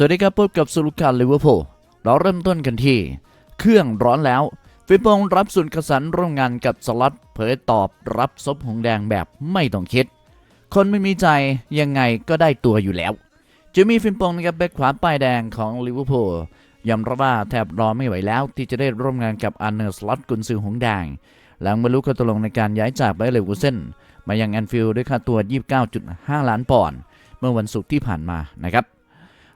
สวัสดีครับพบกับสุลุการลิเวอร์พูลเราเริ่มต้นกันที่ เครื่องร้อนแล้วฟิปปงรับสุนกสันร่วมงานกับสลัดเผยตอบรับซบหงแดงแบบไม่ต้องคิด คนไม่มีใจยังไงก็ได้ตัวอยู่แล้วจิมมี่ฟิมปงนะครับแบ็คขวาป้ายแดงของลิเวอร์พูลยอมรับว่าแทบรอไม่ไหวแล้วที่จะได้ร่วมงานกับอันเนอร์สล็อตกุนซือหงแดง หลังบรรลุข้อตกลงในการย้ายจากไบเลวูเซนมายังแอนฟิลด์ด้วยค่าตัว 29.5 ล้านปอนด์เมื่อวันศุกร์ที่ผ่านมานะครับ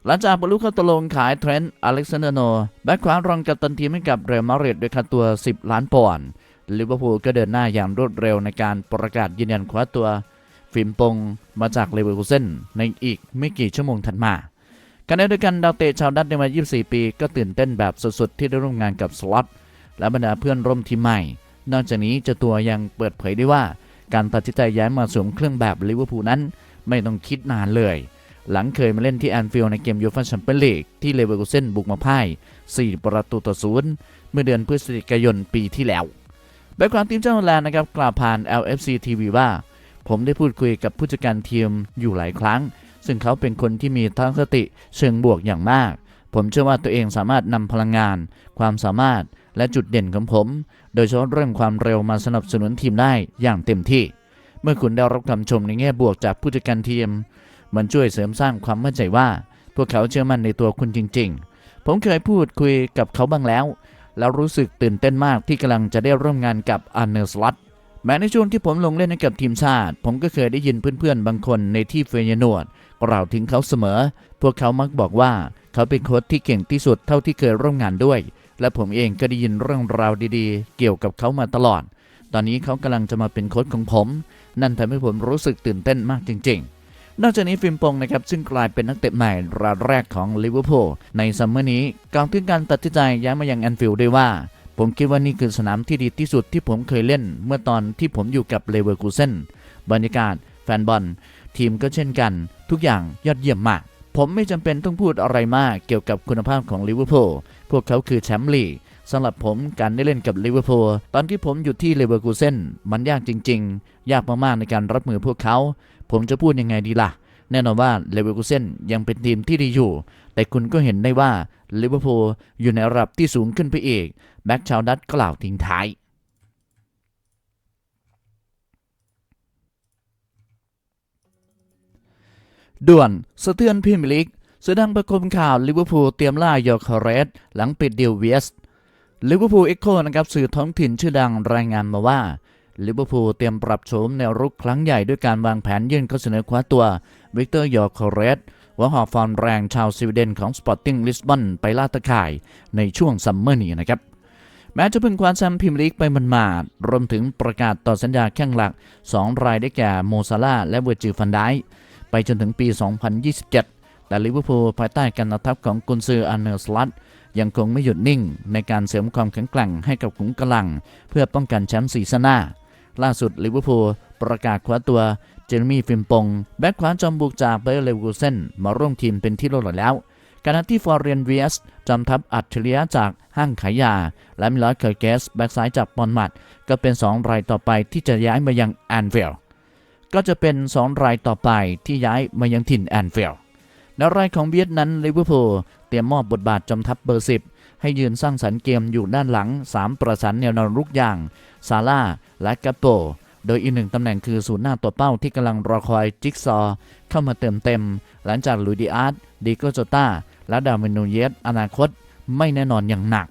หลังจากบรรลุข้อตกลงขายเทรนต์อเล็กซานเดอร์โนแบ็คขวารองกัปตันทีมให้กับเรอัลมาดริดด้วยค่าตัว 10 ล้านปอนด์ลิเวอร์พูลก็เดินหน้าอย่างรวดเร็วในการประกาศยืนยันคว้าตัว ฟิมปงมาจากเลเวอร์คูเซนในอีกไม่กี่ชั่วโมงถัดมาขณะเดียวกันดาวเตะชาวดัตในวัย24 ปี ก็ตื่นเต้นแบบสุดๆที่ได้ร่วมงานกับสล็อตและบรรดาเพื่อนร่วมทีมใหม่ นอกจากนี้เจ้าตัวยังเปิดเผยได้ว่า การตัดสินใจย้ายมาสวมเครื่องแบบลิเวอร์พูลนั้น ไม่ต้องคิดนานเลย หลังเคยมาเล่นที่แอนฟิลด์ในเกมยูฟ่าแชมเปี้ยนลีกที่เลเวอร์คูเซนบุกมาพ่าย 4 ประตูต่อศูนย์เมื่อเดือนพฤศจิกายนปีที่แล้วแบ็คกราวด์ทีมเจ้าฮอลแลนด์นะครับกล่าวผ่าน LFC TV ว่า ผมได้พูดคุยกับผู้จัดการทีมอยู่หลายครั้ง ซึ่งเขาเป็นคนที่มีทัศนคติเชิงบวกอย่างมาก ผมเชื่อว่าตัวเองสามารถนำพลังงาน ความสามารถและจุดเด่นของผม โดยเฉพาะเรื่องความเร็วมาสนับสนุนทีมได้อย่างเต็มที่ เมื่อคุณได้รับคำชมในแง่บวกจากผู้จัดการทีม มันช่วยเสริมสร้างความมั่นใจว่า พวกเขาเชื่อมั่นในตัวคุณจริง ๆ ผมเคยพูดคุยกับเขาบ้างแล้ว แล้วรู้สึกตื่นเต้นมากที่กำลังจะได้ร่วมงานกับอันเนอร์สลัตแม้ในช่วงที่ผมลงเล่นให้กับทีมชาติ ผมก็เคยได้ยินเพื่อนๆ บางคนในที่เฟยนวดกล่าวถึงเขาเสมอ พวกเขามักบอกว่าเขาเป็นโค้ชที่เก่งที่สุดเท่าที่เคยร่วมงานด้วย และผมเองก็ได้ยินเรื่องราวดีๆ เกี่ยวกับเขามาตลอด ตอนนี้เขากำลังจะมาเป็นโค้ชของผม นั่นทำให้ผมรู้สึกตื่นเต้นมากจริง ๆ นอกจากนี้ฟิล์มปงนะครับซึ่งกลายเป็นนักเตะใหม่รายแรกของลิเวอร์พูลในซัมเมอร์นี้กล่าวถึงการตัดสินใจย้ายมายังแอนฟิลด์ด้วยว่า ผมคิดว่านี่คือสนามที่ดีที่สุดที่ผมเคยเล่น เมื่อตอนที่ผมอยู่กับเลเวอร์คูเซนบรรยากาศ แฟนบอล ทีมก็เช่นกัน ทุกอย่างยอดเยี่ยมมาก ผมไม่จำเป็นต้องพูดอะไรมากเกี่ยวกับคุณภาพของลิเวอร์พูลพวกเขาคือแชมป์ลีกสำหรับผมการได้เล่นกับลิเวอร์พูลตอนที่ผมอยู่ที่เลเวอร์คูเซนมันยากจริง ๆ ยากมากๆในการรับมือพวกเขา ผมจะพูดยังไงดีล่ะ แน่นอนว่าเลเวอร์คูเซนยังเป็นทีมที่ดีอยู่ แต่คุณก็เห็นได้ว่าลิเวอร์พูลอยู่ในระดับที่สูงขึ้นไปอีก แบ็กชาวดัตกล่าวทิ้งท้ายด่วนสะเทือนพรีเมียร์ลีกเสือดังประคมข่าวลิเวอร์พูลเตรียมล่ายอร์คเรสหลังปิดเดีลเวสลิเวอร์พูลเอ็กโคนะครับสื่อท้องถิ่นชื่อดังรายงานมาว่า ลิเวอร์พูลเตรียมปรับโฉมแนวรุกครั้งใหญ่ด้วยการวางแผนยื่นข้อเสนอคว้าตัววิกเตอร์ยอร์คอเรสหัวหอกฟอร์มแรงชาวสวีเดนของสปอร์ติ้งลิสบอนไปล่าตะข่ายในช่วงซัมเมอร์นี้นะครับแม้จะเพิ่งคว้าแชมป์พรีเมียร์ลีกไปมันมาดๆรวมถึงประกาศต่อสัญญาแข้งหลัก 2 รายได้แก่โมซาลาและเวอร์จิลฟันไดไปจนถึงปี 2027 แต่ลิเวอร์พูลภายใต้การนำทัพของกุนซืออันเนอร์สลัตยังคงไม่หยุดนิ่งในการเสริมความแข็งแกร่งให้กับขุมกำลัง เพื่อป้องกันแชมป์ซีซั่นหน้า ล่าสุดลิเวอร์พูลประกาศคว้าตัวเจอร์มี่ฟิมปง แบ็คขวาจอมบุกจากเบอร์เลวูเซนมาร่วมทีมเป็นที่รียบร้อยแล้วขณะที่ฟอร์เรียนเวียสจอมทัพอัจฉริยะจากห้างขายยา และมิลอสเคอร์เกส แบ็กซ้ายจากปอนมัดก็เป็น 2 รายต่อไปที่จะย้ายมายังแอนเฟลก็จะเป็น 2 รายต่อไปที่ย้ายมายังถิ่นแอนเฟลในรายของเวียดนั้นลิเวอร์พูลเตรียมมอบบทบาทจอมทัพเบอร์ 10 ให้ยืนสร้างสรรค์เกมอยู่ด้านหลัง 3 ประสานแนวนอนรุกอย่าง ซาร่าและกัปโป โดยอีกหนึ่งตำแหน่งคือศูนย์หน้าตัวเป้าที่กำลังรอคอยจิกซอ เข้ามาเติมเต็ม หลังจากลุยดิอาร์ตดิโกโจตาและดาวินูเยสอนาคต ไม่แน่นอนอย่างหนัก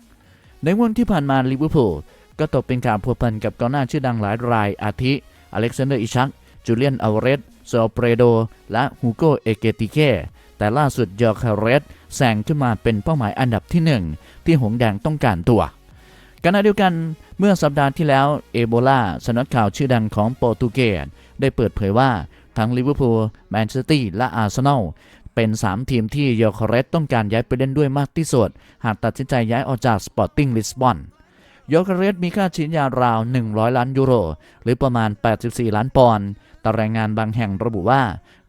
ในวันที่ผ่านมาลิเวอร์พูลก็ตกเป็นข่าวพัวพันกับกองหน้าชื่อดังหลายรายอาทิ อเล็กซานเดอร์อิชัก จูเลียนอลเรสโซเปรโด และฮูโกเอเกติเกแต่ล่าสุดยอคาเรสแซงขึ้นมาเป็นเป้าหมายอันดับที่หนึ่งที่หงแดงต้องการตัว ขณะเดียวกันเมื่อสัปดาห์ที่แล้วเอโบลาสำนักข่าวชื่อดังของโปรตุเกสได้เปิดเผยว่าทั้งลิเวอร์พูลแมนเชสเตอร์และอาร์เซนอลเป็น 3 ทีมที่ยอร์คอเรสต้องการย้ายไปเล่นด้วยมากที่สุด หากตัดสินใจย้ายออกจากสปอร์ติ้งลิสบอนยอร์คอเรสมีค่าชิ้นยาราว 100 ล้านยูโร หรือประมาณ 84 ล้านปอนด์ แต่รายงานบางแห่งระบุว่า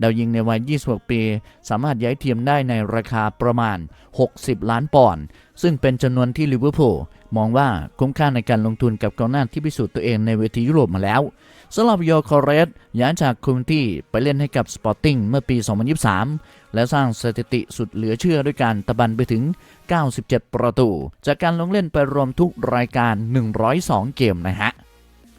ดาวยิงในวัย 26 ปี สามารถย้ายทีมได้ในราคาประมาณ 60 ล้านปอนด์ซึ่งเป็นจำนวนที่ลิเวอร์พูลมองว่าคุ้มค่าในการลงทุนกับกองหน้าที่พิสูจน์ตัวเองในเวทียุโรปมาแล้วสำหรับโยคอเรสย้ายจากคุมที่ไปเล่นให้กับสปอร์ติ้งเมื่อปี 2023 และสร้างสถิติสุดเหลือเชื่อด้วยการตะบันไปถึง 97 ประตู จากการลงเล่นไปรวมทุกรายการ 102 เกมนะฮะ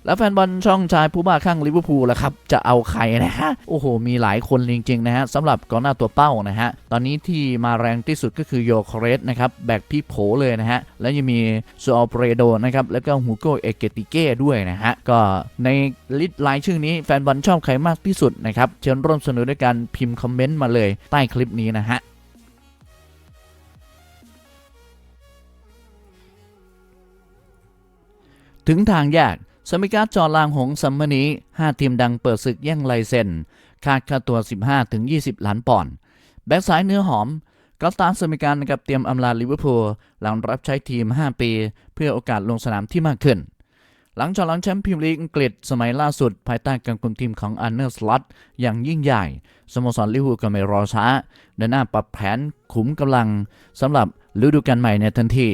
แล้วแฟนบอลช่องชายผู้บ้าข้างลิเวอร์พูลล่ะครับ จะเอาใครนะฮะ โอ้โห มีหลายคนจริงๆนะฮะสำหรับกองหน้าตัวเป้านะฮะ ตอนนี้ที่มาแรงที่สุดก็คือโยคอเรสนะครับ แบกพี่โผเลยนะฮะ แล้วยังมีซูอัลเปรโดนะครับ แล้วก็ฮูโกเอเกติเก้ด้วยนะฮะ ก็ในลิสต์รายชื่อนี้แฟนบอลชอบใครมากที่สุดนะครับ เชิญร่วมสนุกด้วยการพิมพ์คอมเมนต์มาเลยใต้คลิปนี้นะฮะถึงทางแยก สมิการจอลางหงซัมมอร์นี้5ทีมดังเปิดศึกแย่งลายเซ็นคาดค่าตัว 15-20 ล้านปอนด์แบ็กซ้ายเนื้อหอมก็ตามสมิการนะครับเตรียมอำลาลิเวอร์พูลหลังรับใช้ทีม 5 ปี เพื่อโอกาสลงสนามที่มากขึ้น หลังจากหลังแชมป์พรีเมียร์ลีกอังกฤษสมัยล่าสุด ภายใต้การคุมทีมของอันเนอร์สล็อตอย่างยิ่งใหญ่ สโมสรลิเวอร์พูลก็ไม่รอช้าเดินหน้าปรับแผนขุมกำลังสำหรับฤดูกาลใหม่ในทันที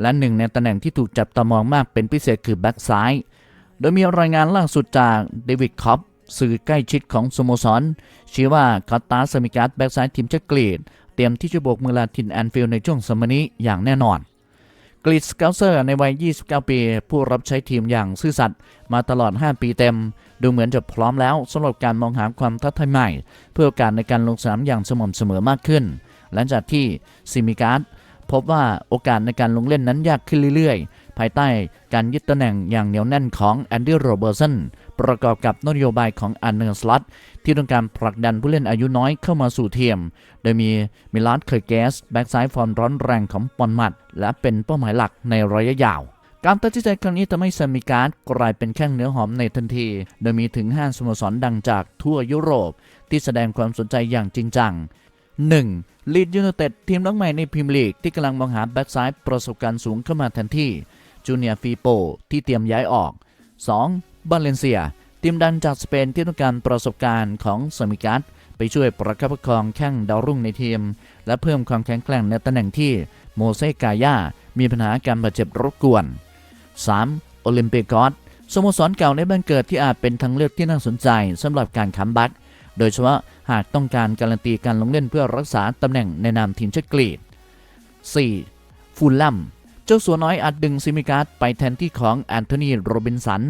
และหนึ่งในตำแหน่งที่ถูกจับตามองมากเป็นพิเศษคือแบ็กซ้าย โดยมีรายงานล่าสุดจากเดวิดคอปสื่อใกล้ชิดของสโมสรชี้ว่าคาตาสมิการ์ดแบ็กซ้ายทีมชาติกรีกเตรียมที่จะโบกมือลาทินแอนฟิลด์ในช่วงสมนี้อย่างแน่นอนกรีดสเกลเซอร์ในวัย 29 ปี ผู้รับใช้ทีมอย่างซื่อสัตย์มาตลอด 5 ปีเต็ม ดูเหมือนจะพร้อมแล้วสำหรับการมองหาความท้าทายใหม่ เพื่อโอกาสในการลงสนามอย่างสม่ำเสมอมากขึ้น หลังจากที่ซิมิการ์ด พบว่าโอกาสในการลงเล่นนั้นยากขึ้นเรื่อยๆ ภายใต้การยึดตำแหน่งอย่างเหนียวแน่นของแอนดี้โรเบอร์สันประกอบกับนโยบายของอันเนอร์สลัตที่ต้องการผลักดันผู้เล่นอายุน้อยเข้ามาสู่ทีมโดยมีมิลาสเคอร์เกสแบ็กซ้ายฟอร์มร้อนแรงของปอนมัด และเป็นเป้าหมายหลักในระยะยาวการตัดสินใจครั้งนี้ทำให้ซามิการ์ดกลายเป็นแข้งเนื้อหอมในทันที โดยมีถึง 5 สโมสรดังจากทั่วยุโรป ที่แสดงความสนใจอย่างจริงจัง 1. ลีดยูไนเต็ดทีมน้องใหม่ในพรีเมียร์ลีกที่กำลังมองหาแบ็กซ้ายประสบการณ์สูงเข้ามาทันทีจูเนียร์ฟีโปที่เตรียมย้ายออก 2. บาเลนเซีย ทีมดังจากสเปนที่ต้องการประสบการณ์ของซามิการ์ดไปช่วยประคับประคองแข้งดาวรุ่งในทีม และเพิ่มความแข็งแกร่งในตำแหน่งที่โมเซกายามีปัญหาการบาดเจ็บรบกวน 3. โอลิมเปกอสสโมสรเก่าในบ้านเกิดที่อาจเป็นทางเลือกที่น่าสนใจสำหรับการคัมแบ็ก โดยเฉพาะหากต้องการการันตีการลงเล่นเพื่อรักษาตำแหน่งในนามทีมชาติกรีก 4. ฟูลลัมเจ้าสัวน้อยอาจดึงซิมิการ์ดไปแทนที่ของแอนโทนีโรบินสัน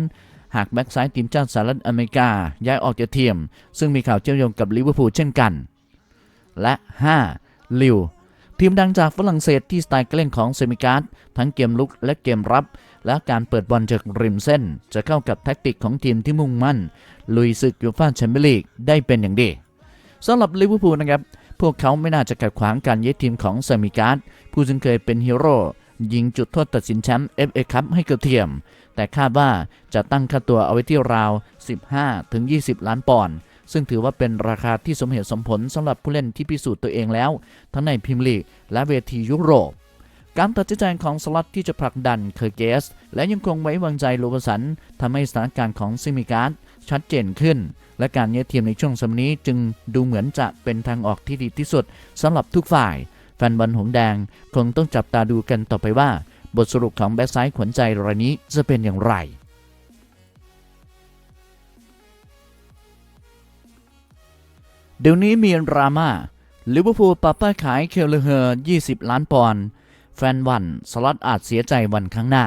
หากแบ็กซ้ายทีมชาติสหรัฐอเมริกา ย้ายออกจากทีม ซึ่งมีข่าวเชื่อมโยงกับลิเวอร์พูลเช่นกัน และ 5. ลิวทีมดังจากฝรั่งเศสที่สไตล์การเล่นของเซมิการ์ดทั้งเกมลุกและเกมรับ และการเปิดบอลจากริมเส้น จะเข้ากับแท็กติกของทีมที่มุ่งมั่น ลุยศึกยูฟ่าแชมเปี้ยนลีกได้เป็นอย่างดีสำหรับลิเวอร์พูลนะครับ พวกเขาไม่น่าจะขัดขวางการเย้ายทีมของเซมิการ์ดผู้ซึ่งเคยเป็นฮีโร่ยิงจุดโทษตัดสินแชมป์ FA คัพให้กับทียม แต่คาดว่าจะตั้งค่าตัวเอาไว้ที่ราว 15-20 ล้านปอนด์ซึ่งถือว่าเป็นราคาที่สมเหตุสมผลสำหรับผู้เล่นที่พิสูจน์ตัวเองแล้ว ทั้งในพรีเมียร์ลีกและเวทียุโรป การตัดสินใจของสล็อตที่จะผลักดันเคอร์เกส และยังคงไว้วางใจโลบสันทำให้สถานการณ์ของซิมิการ์ดชัดเจนขึ้น และการเย้ายทีมในช่วงสมัยนี้จึงดูเหมือนจะเป็นทางออกที่ดีที่สุดสำหรับทุกฝ่าย แฟนบอลหงแดงคงต้องจับตาดูกันต่อไปว่า บทสรุปของแบ็กซ้ายขวัญใจรายนี้จะเป็นอย่างไรเดี๋ยวนี้มีดราม่าลิเวอร์พูลปรับป้ายขายเคลเฮอร์20 ล้านปอนด์ แฟนวันสล็อตอาจเสียใจวันข้างหน้า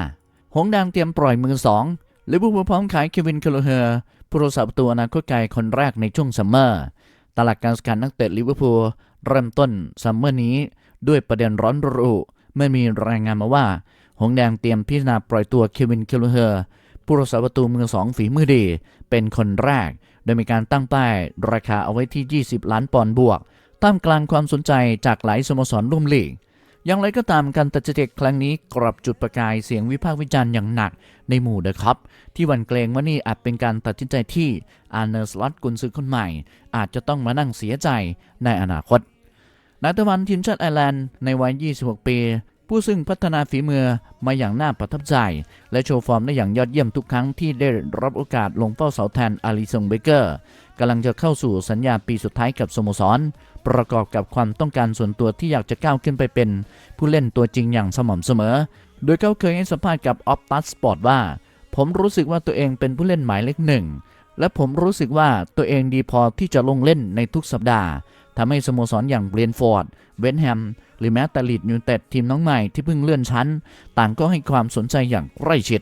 หงแดงเตรียมปล่อยมือสองลิเวอร์พูลพร้อมขายเควินเคลเฮอร์ผู้รักษาประตูอนาคตไกลคนแรกในช่วงซัมเมอร์ ตลาดการสกัดนักเตะลิเวอร์พูลเริ่มต้นซัมเมอร์นี้ด้วยประเด็นร้อนรุเมื่อมีรายงานมาว่า หงแดงเตรียมพิจารณาปล่อยตัวเควินเคลเฮอร์ผู้รักษาประตูมือสองฝีมือดี เป็นคนแรก โดยมีการตั้งป้ายราคาเอาไว้ที่ 20 ล้านปอนด์บวกท่ามกลางความสนใจจากหลายสโมสรร่วมลีก อย่างไรก็ตามการตัดสินใจครั้งนี้กลับจุดประกายเสียงวิพากษ์วิจารณ์อย่างหนักในหมู่เดอะคัพที่หวันเกรงว่านี่อาจเป็นการตัดสินใจที่อาร์เนอร์สลัตกุนซือคนใหม่ อาจจะต้องมานั่งเสียใจในอนาคตนายตะวันทีมชาติไอร์แลนด์ในวัย 26 ปี ผู้ซึ่งพัฒนาฝีมือมาอย่างน่าประทับใจ และโชว์ฟอร์มได้อย่างยอดเยี่ยมทุกครั้งที่ได้รับโอกาสลงเป้าเสาแทนอาริซงเบเกอร์กำลังจะเข้าสู่สัญญาปีสุดท้ายกับสโมสร ประกอบกับความต้องการส่วนตัวที่อยากจะก้าวขึ้นไปเป็น ผู้เล่นตัวจริงอย่างสม่ำเสมอ โดยเขาเคยให้สัมภาษณ์กับออฟตัสสปอร์ตว่า ผมรู้สึกว่าตัวเองเป็นผู้เล่นหมายเลขหนึ่งและผมรู้สึกว่าตัวเองดีพอที่จะลงเล่นในทุกสัปดาห์ทำให้สโมสรอย่างเบรนท์ฟอร์ด เวนแฮม หรือแม้แต่ลีดยูไนเต็ดทีมน้องใหม่ที่เพิ่งเลื่อนชั้น ต่างก็ให้ความสนใจอย่างใกล้ชิด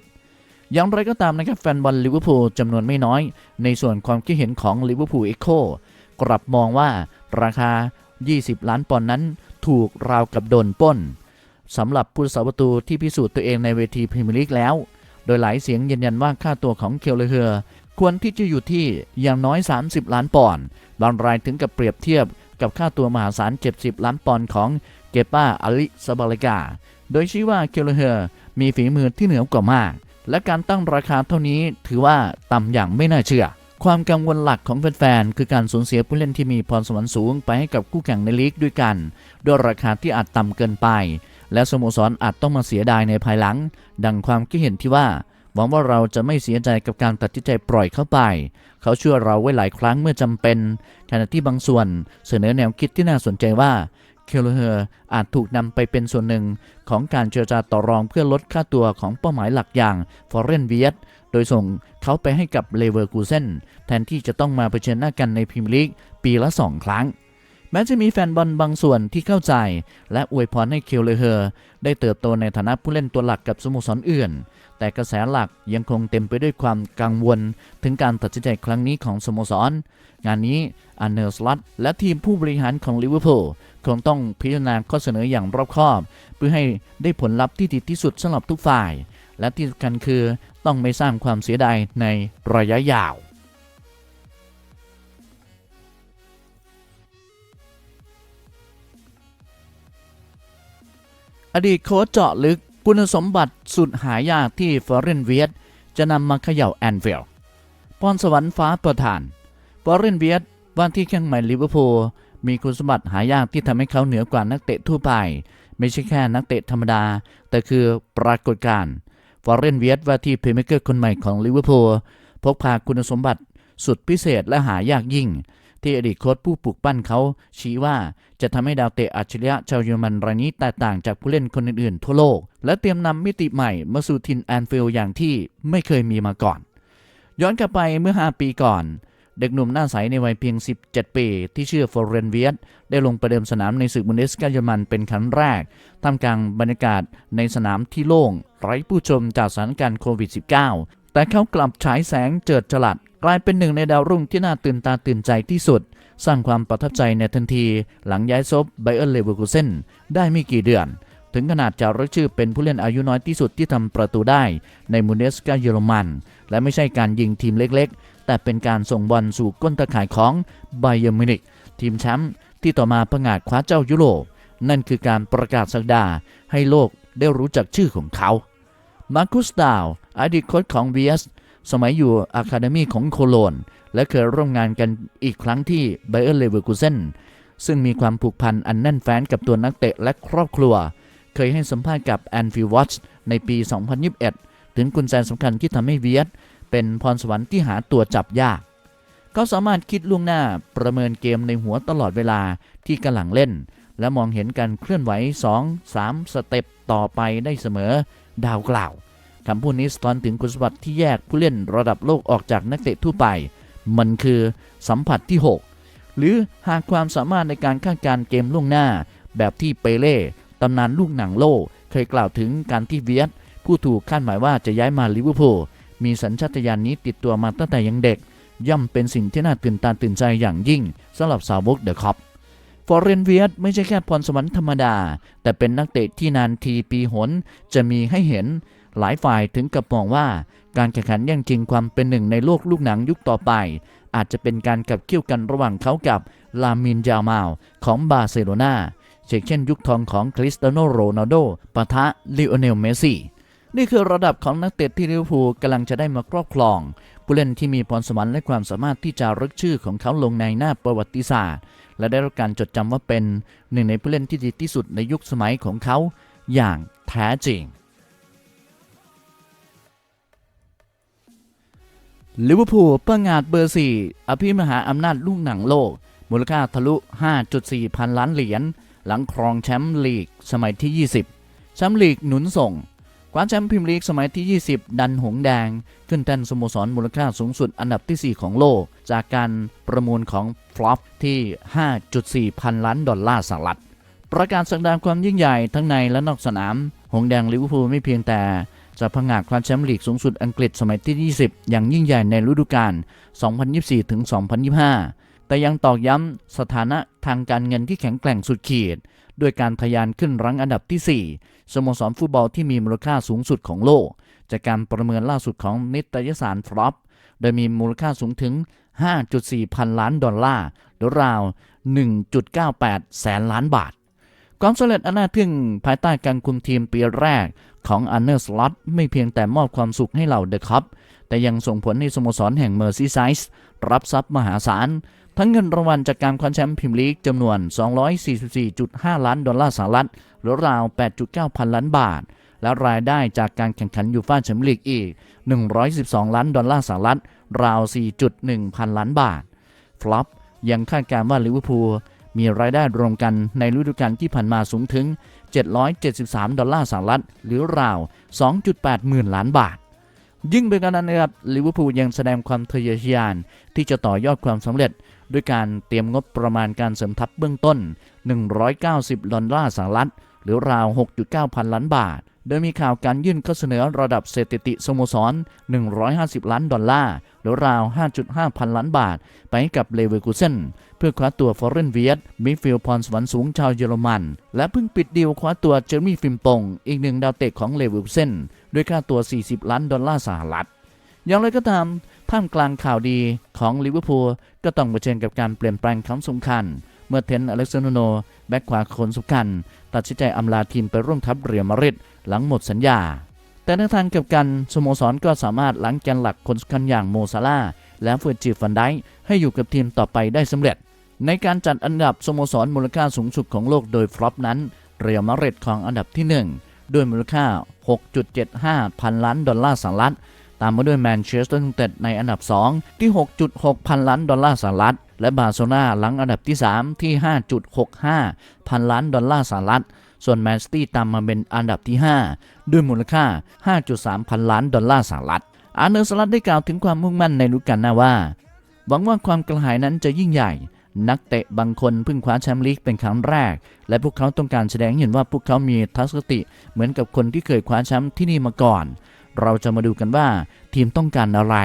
อย่างไรก็ตามนะครับแฟนบอลลิเวอร์พูลจำนวนไม่น้อย ในส่วนความคิดเห็นของลิเวอร์พูลเอ็กโคกลับมองว่า ราคา 20 ล้านปอนด์นั้นถูกราวกับโดนป้นสำหรับผู้รักษาประตูที่พิสูจน์ตัวเองในเวทีพรีเมียร์ลีกแล้ว โดยหลายเสียงยืนยันว่าค่าตัวของเคลเลเฮอร์ควรที่จะอยู่ที่อย่างน้อย 30 ล้านปอนด์บางรายถึงกับเปรียบเทียบกับค่าตัวมหาศาล 70 ล้านปอนด์ของเกป้าอลิซาบาเลกา โดยชี้ว่าเคลเลเฮอร์มีฝีมือที่เหนือกว่ามาก และการตั้งราคาเท่านี้ถือว่าต่ำอย่างไม่น่าเชื่อ ความกังวลหลักของแฟนๆ คือการสูญเสียผู้เล่นที่มีพรสวรรค์สูงไปให้กับคู่แข่งในลีกด้วยกัน ด้วยราคาที่อาจต่ำเกินไป และสโมสรอาจต้องมาเสียดายในภายหลัง ดังความคิดเห็นที่ว่าหวังว่าเราจะไม่เสียใจกับการตัดสินใจปล่อยเข้าไป เขาช่วยเราไว้หลายครั้งเมื่อจำเป็นขณะที่บางส่วนเสนอแนวคิดที่น่าสนใจว่าเคลเฮอร์อาจถูกนำไปเป็นส่วนหนึ่งของการเจรจาต่อรองเพื่อลดค่าตัวของเป้าหมายหลักอย่างฟอร์เรนเวียตโดยส่ง เขาไปให้กับเลเวอร์คูเซนแทนที่จะต้องมาเผชิญหน้ากันในพรีเมียร์ลีกปีละ 2 ครั้ง แม้จะมีแฟนบอลบางส่วนที่เข้าใจ และอวยพรให้เคลเลเฮอร์ได้เติบโตในฐานะผู้เล่นตัวหลักกับสโมสรอื่น แต่กระแสหลักยังคงเต็มไปด้วยความกังวล ถึงการตัดสินใจครั้งนี้ของสโมสรงานนี้อันเนอร์สลัตและทีมผู้บริหารของลิเวอร์พูลคงต้องพิจารณาข้อเสนออย่างรอบคอบ เพื่อให้ได้ผลลัพธ์ที่ดีที่สุดสำหรับทุกฝ่าย และที่สำคัญคือ ต้องไม่สร้างความเสียดายในระยะยาว อดีตโค้ชเจาะลึกคุณสมบัติสุดหายากที่ฟอร์เรนเวียตจะนำมาเขย่าแอนฟิลด์พรสวรรค์ฟ้าประทานฟอร์เรนเวียตว่าที่แข้งใหม่ลิเวอร์พูลมีคุณสมบัติหายากที่ทำให้เขาเหนือกว่านักเตะทั่วไป ไม่ใช่แค่นักเตะธรรมดา แต่คือปรากฏการณ์ ฟอร์เรนเวียตว่าที่เพลย์เมเกอร์คนใหม่ของลิเวอร์พูลพกพาคุณสมบัติสุดพิเศษและหายากยิ่ง ที่อดีตโค้ชผู้ปลูกปั้นเขา ชี้ว่าจะทำให้ดาวเตะอัจฉริยะชาวเยอรมันรายนี้แตกต่างจากผู้เล่นคนอื่นๆ ทั่วโลก และเตรียมนำมิติใหม่มาสู่ทินแอนฟิลด์อย่างที่ไม่เคยมีมาก่อน ย้อนกลับไปเมื่อ 5 ปีก่อน เด็กหนุ่มหน้าใสในวัยเพียง 17 ปี ที่ชื่อฟอร์เรนเวียตได้ลงประเดิมสนามในศึกบุนเดสกาเยอรมันเป็นครั้งแรก ท่ามกลางบรรยากาศในสนามที่โล่ง ไร้ผู้ชมจากสถานการณ์โควิด -19 แต่เขากลับฉายแสงเจิดจลัด กลายเป็นหนึ่งในดาวรุ่งที่น่าตื่นตาตื่นใจที่สุด สร้างความประทับใจในทันที หลังย้ายซบไบเออร์เลเวอร์คูเซนได้ไม่กี่เดือนถึงขนาดจะรักชื่อเป็นผู้เล่นอายุน้อยที่สุดที่ทำประตูได้ในมูเดสกาเยอรมัน และไม่ใช่การยิงทีมเล็ก แต่เป็นการส่งบอลสู่ก้นตะข่ายของไบเยอร์มินิกทีมแชมป์ที่ต่อมาประกาศคว้าเจ้ายุโรปนั่นคือการประกาศสักดาให้โลกได้รู้จักชื่อของเขา มาร์คุสดาวอดีตโค้ชของเวียสสมัยอยู่อะคาเดมีของโคโลน และเคยร่วมงานกันอีกครั้งที่ไบเออร์เลเวอร์คูเซนซึ่งมีความผูกพันอันแน่นแฟ้นกับตัวนักเตะและครอบครัว เคยให้สัมภาษณ์กับแอนฟิวอชในปี 2021 ถึงกุญแจสำคัญที่ทำให้เวียส เป็นพรสวรรค์ที่หาตัวจับยาก เขาสามารถคิดล่วงหน้าประเมินเกมในหัวตลอดเวลาที่กำลังเล่น และมองเห็นการเคลื่อนไหว 2-3 สเต็ปต่อไปได้เสมอ ดาวกล่าวคำพูดนี้สะท้อนถึงคุณสมบัติที่แยกผู้เล่นระดับโลกออกจากนักเตะทั่วไป มันคือสัมผัสที่ 6 หรือหากความสามารถในการคาดการเกมล่วงหน้า แบบที่เปเล่ตำนานลูกหนังโลกเคยกล่าวถึงการที่เวียตผู้ถูกคาดหมายว่าจะย้ายมาลิเวอร์พูล มีสัญชาตญาณนี้ติดตัวมาตั้งแต่ยังเด็ก ย่อมเป็นสิ่งที่น่าตื่นตาตื่นใจอย่างยิ่งสำหรับสาวกเดอะคอปฟอร์เรนเวียตไม่ใช่แค่พรสวรรค์ธรรมดา แต่เป็นนักเตะที่นานทีปีหนจะมีให้เห็น หลายฝ่ายถึงกับมองว่า การแข่งขันแย่งจริงความเป็นหนึ่งในโลกลูกหนังยุคต่อไป อาจจะเป็นการกับเคี่ยวกันระหว่างเขากับลามินยามาลของบาร์เซโลนาเช่นเช่นยุคทองของคริสเตียโนโรนัลโดปะทะลิโอเนลเมสซี่ นี่คือระดับของนักเตะที่ลิเวอร์พูลกำลังจะได้มาครอบครอง ผู้เล่นที่มีพรสวรรค์และความสามารถที่จะรึกชื่อของเขาลงในหน้าประวัติศาสตร์ และได้รับการจดจำว่าเป็นหนึ่งในผู้เล่นที่ดีที่สุดในยุคสมัยของเขาอย่างแท้จริงลิเวอร์พูลประงาดเบอร์ 4 อภิมหาอำนาจลูกหนังโลก มูลค่าทะลุ 5.4 พันล้านเหรียญ หลังครองแชมป์ลีกสมัยที่ 20 แชมป์ลีกหนุนส่ง คว้าแชมป์พรีเมียร์ลีกสมัยที่ 20 ดันหงแดง ขึ้นแท่นสโมสรมูลค่าสูงสุดอันดับที่ 4 ของโลก จากการประมูลของฟลอปที่ 5.4 พันล้านดอลลาร์สหรัฐ ประกาศสักดาความยิ่งใหญ่ทั้งในและนอกสนาม หงแดงลิเวอร์พูลไม่เพียงแต่จะพังงาดคว้าแชมป์ลีกสูงสุดอังกฤษสมัยที่ 20 อย่างยิ่งใหญ่ในฤดูกาล 2024-2025 แต่ยังตอกย้ำสถานะทางการเงินที่แข็งแกร่งสุดขีด ด้วยการทะยานขึ้นรั้งอันดับที่ 4 สโมสรฟุตบอลที่มีมูลค่าสูงสุดของโลก จากการประเมินล่าสุดของนิตยสารฟลอปโดยมีมูลค่าสูงถึง 5.4 พันล้านดอลลาร์หรือราว 1.98 แสนล้านบาท ความสำเร็จอันน่าทึ่งภายใต้การคุมทีมปีแรกของอันเนอร์สล็อตไม่เพียงแต่มอบความสุขให้เหล่าเดอะคัพแต่ยังส่งผลให้สโมสรแห่งเมอร์ซีไซส์รับทรัพย์มหาศาล ทั้งเงินรางวัลจากการคว้าแชมป์พรีเมียร์ลีกจำนวน 244.5 ล้านดอลลาร์สหรัฐหรือราว 8.9 พันล้านบาท และรายได้จากการแข่งขันยูฟ่าแชมเปี้ยนลีกอีก 112 ล้านดอลลาร์สหรัฐราว 4.1 พันล้านบาท ฟลอปยังคาดการณ์ว่าลิเวอร์พูลมีรายได้รวมกันในฤดูกาลที่ผ่านมาสูงถึง 773 ดอลลาร์สหรัฐหรือราว 2.8 หมื่นล้านบาท ยิ่งไปกว่านั้นนะครับลิเวอร์พูลยังแสดงความทะเยอทะยานที่จะต่อยอดความสำเร็จ ด้วยการเตรียมงบประมาณการเสริมทัพเบื้องต้น 190 ดอลลาร์สหรัฐ หรือราว 6.9 พันล้านบาท โดยมีข่าวการยื่นข้อเสนอระดับสถิติสโมสร 150 ล้านดอลลาร์ หรือราว 5.5 พันล้านบาท ไปให้กับเลเวอร์คูเซนเพื่อคว้าตัวฟอร์เรนเวียตมิฟิลพรสวรรค์สูงชาวเยอรมัน และเพิ่งปิดดีลคว้าตัวเจอร์มี่ฟิมปง อีกหนึ่งดาวเตะของเลเวอร์คูเซนด้วยค่าตัว 40 ล้านดอลลาร์สหรัฐ อย่างไรก็ตามท่ามกลางข่าวดีของลิเวอร์พูลก็ต้องเผชิญกับการเปลี่ยนแปลงครั้งสำคัญ เมื่อเทนอเล็กซานโน แบ็คขวาคนสำคัญ ตัดสินใจอำลาทีมไปร่วมทัพเรียมาริดหลังหมดสัญญา แต่ในทางกลับกันสโมสรก็สามารถล้างแกนหลักคนสำคัญอย่างโมซาลาและเฟอร์จิฟันไดให้อยู่กับทีมต่อไปได้สำเร็จ ในการจัดอันดับสโมสรมูลค่าสูงสุดของโลกโดยฟลอปนั้นเรียมาริดของอันดับที่ 1 ด้วยมูลค่า 6.75 พันล้านดอลลาร์สหรัฐ ตามมาด้วยแมนเชสเตอร์ยูไนเต็ดในอันดับ 2 ที่ 6.6 พันล้านดอลลาร์สหรัฐ และบาร์เซโลนาหลังอันดับที่ 3 ที่ 5.65 พันล้านดอลลาร์สหรัฐ ส่วนแมนซิตี้ตามมาเป็นอันดับที่ 5 ด้วยมูลค่า 5.3 พันล้านดอลลาร์สหรัฐ อาร์เนอร์สลัดได้กล่าวถึงความมุ่งมั่นในฤดูกาลหน้าว่า หวังว่าความกระหายนั้นจะยิ่งใหญ่นักเตะบางคนเพิ่งคว้าแชมป์ลีกเป็นครั้งแรก และพวกเขาต้องการแสดงเห็นว่าพวกเขามีทัศนคติ เหมือนกับคนที่เคยคว้าแชมป์ที่นี่มาก่อน เราจะมาดูกันว่าทีมต้องการอะไร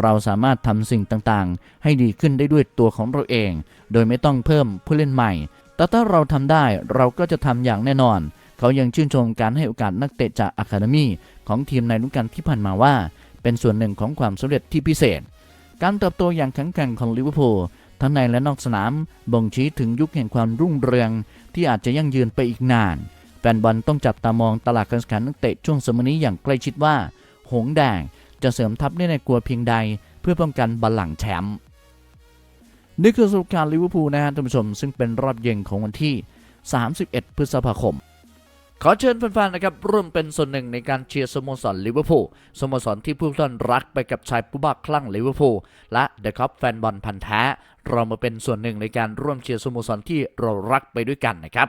เราสามารถทำสิ่งต่างๆ ให้ดีขึ้นได้ด้วยตัวของเราเอง โดยไม่ต้องเพิ่มผู้เล่นใหม่ แต่ถ้าเราทำได้เราก็จะทำอย่างแน่นอน เขายังชื่นชมการให้โอกาสนักเตะจากอะคาเดมีของทีมในฤดูกาลที่ผ่านมาว่า เป็นส่วนหนึ่งของความสำเร็จที่พิเศษ การเติบโตอย่างแข็งแกร่งของลิเวอร์พูลทั้งในและนอกสนามบ่งชี้ถึงยุคแห่งความรุ่งเรืองที่อาจจะยั่งยืนไปอีกนาน แฟนบอลต้องจับตามองตลาดการแข่งขันนักเตะช่วงสมัยนี้อย่างใกล้ชิดว่า หงแดงจะเสริมทัพได้ในกลัวเพียงใด เพื่อป้องกันบัลลังก์แชมป์นี่คือสรุปการลิเวอร์พูลนะฮะท่านผู้ชม ซึ่งเป็นรอบเย็นของวันที่ 31 พฤษภาคม ขอเชิญแฟนๆนะครับร่วมเป็นส่วนหนึ่งในการเชียร์สโมสรลิเวอร์พูลสโมสรที่ผู้ท่านรักไปกับชายผู้บ้าคลั่งลิเวอร์พูลและเดอะคัพแฟนบอลพันธ์แท้ เรามาเป็นส่วนหนึ่งในการร่วมเชียร์สโมสรที่เรารักไปด้วยกันนะครับ